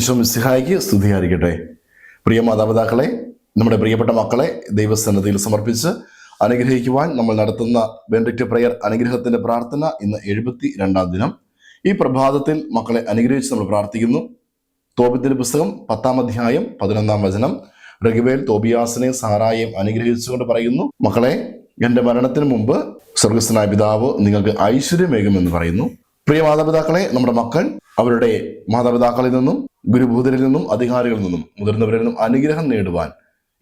ഈശോ മിസ്സിഹായിക്ക് സ്തുതിയായിരിക്കട്ടെ. പ്രിയ മാതാപിതാക്കളെ നമ്മുടെ പ്രിയപ്പെട്ട മക്കളെ ദൈവസന്നദ്ധിയിൽ സമർപ്പിച്ച് അനുഗ്രഹിക്കുവാൻ നമ്മൾ നടത്തുന്ന ബെൻഡിക്റ്റ് പ്രയർ അനുഗ്രഹത്തിന്റെ പ്രാർത്ഥന ഇന്ന് എഴുപത്തി രണ്ടാം ദിനം. ഈ പ്രഭാതത്തിൽ മക്കളെ അനുഗ്രഹിച്ച് നമ്മൾ പ്രാർത്ഥിക്കുന്നു. തോപത്തിന്റെ പുസ്തകം പത്താം അധ്യായം പതിനൊന്നാം വചനം. റഘുവേൽ തോബിയാസിനെ സാറായെയും അനുഗ്രഹിച്ചുകൊണ്ട് പറയുന്നു മക്കളെ എന്റെ മരണത്തിന് മുമ്പ് സ്വർഗസ്ഥനായ പിതാവ് നിങ്ങൾക്ക് ഐശ്വര്യമേകുമെന്ന് പറയുന്നു. പ്രിയ മാതാപിതാക്കളെ നമ്മുടെ മക്കൾ അവരുടെ മാതാപിതാക്കളിൽ നിന്നും ഗുരുഭൂതരിൽ നിന്നും അധികാരികളിൽ നിന്നും മുതിർന്നവരിൽ നിന്നും അനുഗ്രഹം നേടുവാൻ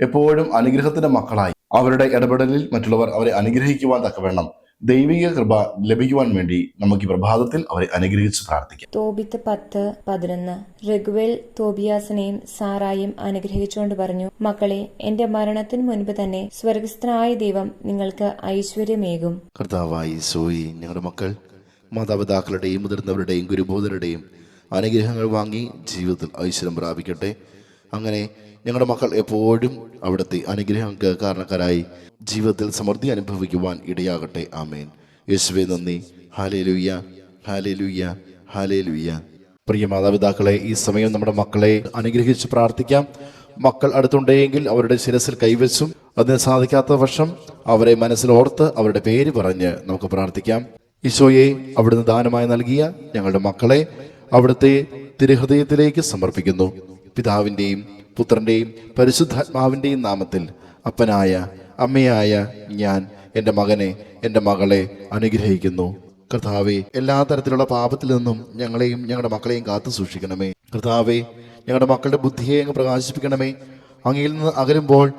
എപ്പോഴും അനുഗ്രഹത്തിന്റെ മക്കളായി. അവരുടെ ഇടപെടലിൽ മറ്റുള്ളവർ അവരെ അനുഗ്രഹിക്കുവാൻ തക്കവണ്ണം ദൈവിക കൃപ ലഭിക്കുവാൻ വേണ്ടി നമുക്ക് ഈ പ്രഭാതത്തിൽ അവരെ അനുഗ്രഹിച്ച് പ്രാർത്ഥിക്കാം. തോബിത്ത് പത്ത് പതിനൊന്ന്. രഘുവേൽ തോബിയാസിനെയും സാറായും അനുഗ്രഹിച്ചുകൊണ്ട് പറഞ്ഞു മക്കളെ എന്റെ മരണത്തിന് മുൻപ് തന്നെ സ്വർഗസ്ഥനായ ദൈവം നിങ്ങൾക്ക് ഐശ്വര്യമേകും. കർത്താവായി സോയി ഞങ്ങളുടെ മക്കൾ മാതാപിതാക്കളുടെയും മുതിർന്നവരുടെയും ഗുരുബോധരുടെയും അനുഗ്രഹങ്ങൾ വാങ്ങി ജീവിതത്തിൽ ഐശ്വര്യം പ്രാപിക്കട്ടെ. അങ്ങനെ ഞങ്ങളുടെ മക്കൾ എപ്പോഴും അവിടുത്തെ അനുഗ്രഹങ്ങൾക്ക് കാരണക്കാരായി ജീവിതത്തിൽ സമൃദ്ധി അനുഭവിക്കുവാൻ ഇടയാകട്ടെ. ആമേൻ. യേശുവെ നന്ദി. ഹാലേ ലുയ്യ ഹാലേ ലുയ്യ ഹാലേ ലുയ്യ പ്രിയ മാതാപിതാക്കളെ ഈ സമയം നമ്മുടെ മക്കളെ അനുഗ്രഹിച്ച് പ്രാർത്ഥിക്കാം. മക്കൾ അടുത്തുണ്ടെങ്കിൽ അവരുടെ ശിരസിൽ കൈവച്ചും അതിന് സാധിക്കാത്ത വർഷം അവരെ മനസ്സിലോർത്ത് അവരുടെ പേര് പറഞ്ഞ് നമുക്ക് പ്രാർത്ഥിക്കാം. ഈശോയെ അവിടുന്ന് ദാനമായി നൽകിയ ഞങ്ങളുടെ മക്കളെ അവിടുത്തെ തിരുഹൃദയത്തിലേക്ക് സമർപ്പിക്കുന്നു. പിതാവിന്റെയും പുത്രന്റെയും പരിശുദ്ധാത്മാവിന്റെയും നാമത്തിൽ അപ്പനായ അമ്മയായ ഞാൻ എന്റെ മകനെ എന്റെ മകളെ അനുഗ്രഹിക്കുന്നു. കർത്താവെ എല്ലാ തരത്തിലുള്ള പാപത്തിൽ നിന്നും ഞങ്ങളെയും ഞങ്ങളുടെ മക്കളെയും കാത്തു സൂക്ഷിക്കണമേ. കർത്താവെ ഞങ്ങളുടെ മക്കളുടെ ബുദ്ധിയെ അങ്ങ് പ്രകാശിപ്പിക്കണമേ. അങ്ങയിൽ നിന്ന് അകലുമ്പോൾ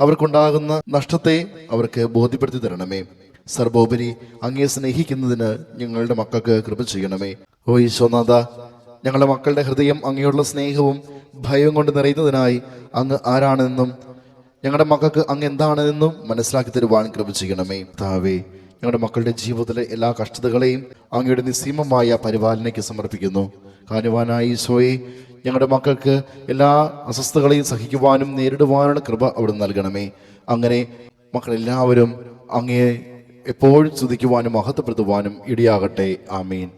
അവർക്കുണ്ടാകുന്ന നഷ്ടത്തെ അവർക്ക് ബോധ്യപ്പെടുത്തി തരണമേ. സർവോപരി അങ്ങയെ സ്നേഹിക്കുന്നതിന് ഞങ്ങളുടെ മക്കൾക്ക് കൃപ ചെയ്യണമേ. ഓ ഈശോനാഥ ഞങ്ങളുടെ മക്കളുടെ ഹൃദയം അങ്ങയോടുള്ള സ്നേഹവും ഭയവും കൊണ്ട് നിറയുന്നതിനായി അങ്ങ് ആരാണെന്നും ഞങ്ങളുടെ മക്കൾക്ക് അങ്ങ് എന്താണെന്നും മനസ്സിലാക്കി തരുവാൻ കൃപ ചെയ്യണമേ. താവേ ഞങ്ങളുടെ മക്കളുടെ ജീവിതത്തിലെ എല്ലാ കഷ്ടതകളെയും അങ്ങയുടെ നിസ്സീമമായ പരിപാലനയ്ക്ക് സമർപ്പിക്കുന്നു. കാനുവാനായി ഈശോയെ ഞങ്ങളുടെ മക്കൾക്ക് എല്ലാ അസ്വസ്ഥതകളെയും സഹിക്കുവാനും നേരിടുവാനുള്ള കൃപ അവിടെ നൽകണമേ. അങ്ങനെ മക്കളെല്ലാവരും അങ്ങയെ എപ്പോഴും സ്തുതിക്കുവാനും മഹത്വപ്പെടുത്തുവാനും ഇടയാകട്ടെ. ആമീൻ.